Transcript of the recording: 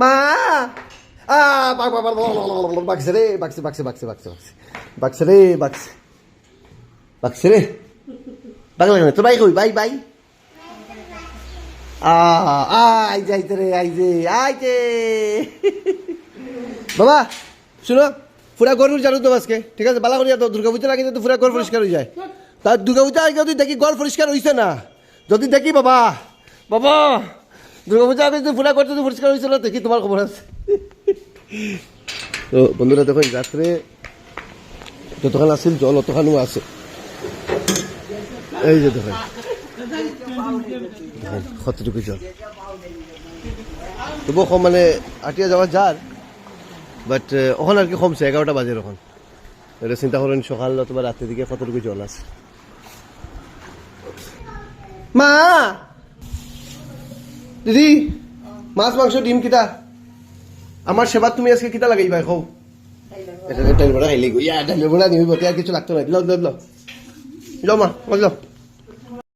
মা রে রে রে বাই বাই বাই আই রে আই বাবা শুনো পুরা ঘর জানো তো আজকে ঠিক আছে বালা করিয়া তো দুর্গা পূজার আগে তো পুরা ঘর পরিষ্কার হয়ে যায় তার দুর্গা পূজার আগে যদি দেখি ঘর পরিষ্কার হয়েছে না যদি দেখি বাবা বাবা দুর্গা পূজার আগে যদি পুরা ঘর পরিষ্কার হয়েছে না দেখি তোমার খবর আছে। তো বন্ধুরা দেখুন রাত্রে যতক্ষণ আছিল জল অতখানো আছে। এই যে দেখেন কতটুকু জল। তবু কম মানে আটিয়া যাওয়া যার বাট ওখানে আর কি কমছে এগারোটা বাজে ওখান এটা চিন্তা করেন সকাল অথবা রাতের দিকে কতটুকু জল আছে। মা! দিদি মাছ মাংস ডিম কিতা আমার সেবাত তুমি আজকে কিতা লাগাই ভাই কও এটা ডাইল বড়া খাইলে ইয়া ডাইল বড়া নিবি বতে কিছু লাগতো না ল ল ল মা ল